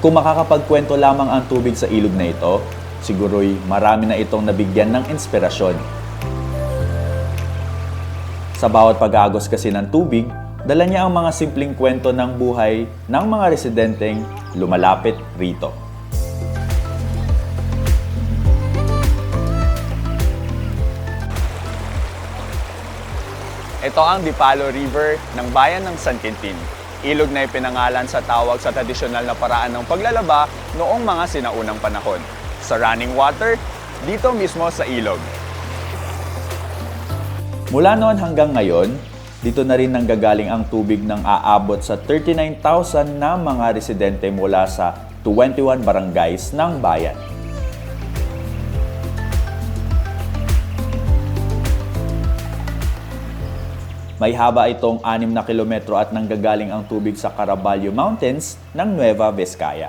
Kung makakapagkwento lamang ang tubig sa ilog na ito, siguro'y marami na itong nabigyan ng inspirasyon. Sa bawat pag-agos kasi ng tubig, dala niya ang mga simpleng kwento ng buhay ng mga residenteng lumalapit rito. Ito ang Dipalo River ng bayan ng San Quintin. Ilog na ipinangalan sa tawag sa tradisyonal na paraan ng paglalaba noong mga sinaunang panahon. Sa running water, dito mismo sa ilog. Mula noon hanggang ngayon, dito na rin nanggagaling ang tubig ng aabot sa 39,000 na mga residente mula sa 21 barangays ng bayan. May haba itong 6 na kilometro at nanggagaling ang tubig sa Caraballo Mountains ng Nueva Vizcaya.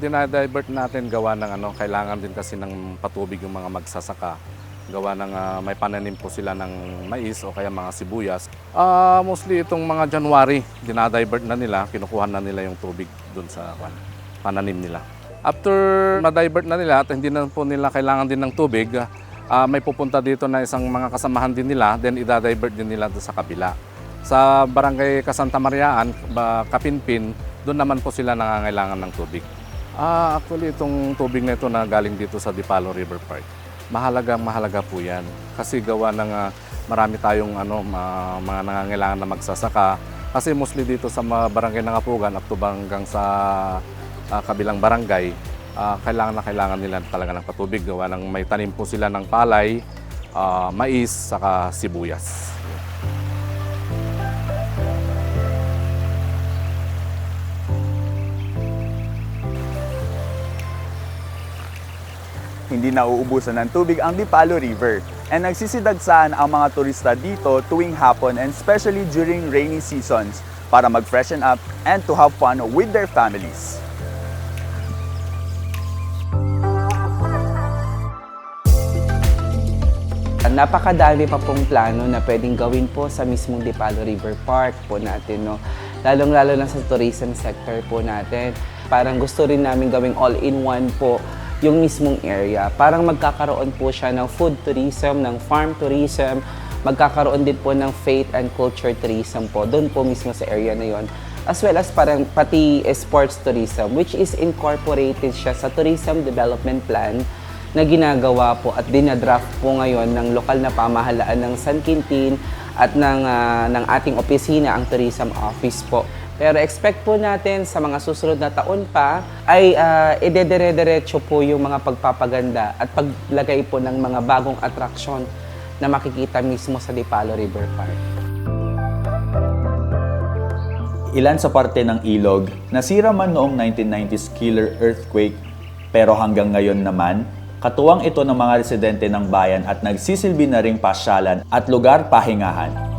dinadivert natin gawa ng ano, kailangan din kasi ng patubig yung mga magsasaka. Gawa ng ah, may pananim po sila ng mais o kaya mga sibuyas. Ah, mostly itong mga January, dinadivert na nila, kinukuha na nila yung tubig doon sa kwan, pananim nila. After na-divert na nila at hindi na po nila kailangan din ng tubig, ah, may pupunta dito na isang mga kasamahan din nila, then idadivert din nila sa kabila. Sa barangay Kasanta Mariaan, Kapinpin, doon naman po sila nangangailangan ng tubig. Ah, actually itong tubig na ito na galing dito sa Dipalo River Park. Mahalagang mahalaga po 'yan kasi gawa ng ah, marami tayong ano ma- mga nangangailangan na magsasaka kasi mostly dito sa barangay ng Apugan up to hanggang sa ah, kabilang barangay ah, kailangan na kailangan nila talaga ng patubig gawa ng may tanim po sila ng palay, ah, mais saka sibuyas. Hindi nauubusan ng tubig ang Dipalo River and nagsisidagsan ang mga turista dito tuwing hapon and especially during rainy seasons para mag-freshen up and to have fun with their families. Napakadami pa pong plano na pwedeng gawin po sa mismong Dipalo River Park po natin, no? Lalong-lalo na sa tourism sector po natin. Parang gusto rin namin gawing all-in-one po yung mismong area. Parang magkakaroon po siya ng food tourism, ng farm tourism, magkakaroon din po ng faith and culture tourism po, doon po mismo sa area na yon as well as parang pati sports tourism which is incorporated siya sa tourism development plan na ginagawa po at dinadraft po ngayon ng lokal na pamahalaan ng San Quintin at ng, ah, ng ating opisina, ang Tourism Office po. Pero expect po natin sa mga susunod na taon pa ay uh, idedere-derecho po yung mga pagpapaganda at paglagay po ng mga bagong atraksyon na makikita mismo sa Dipalo River Park. Ilan sa parte ng ilog nasira man noong 1990s killer earthquake pero hanggang ngayon naman, katuwang ito ng mga residente ng bayan at nagsisilbi na ring pasyalan at lugar pahingahan.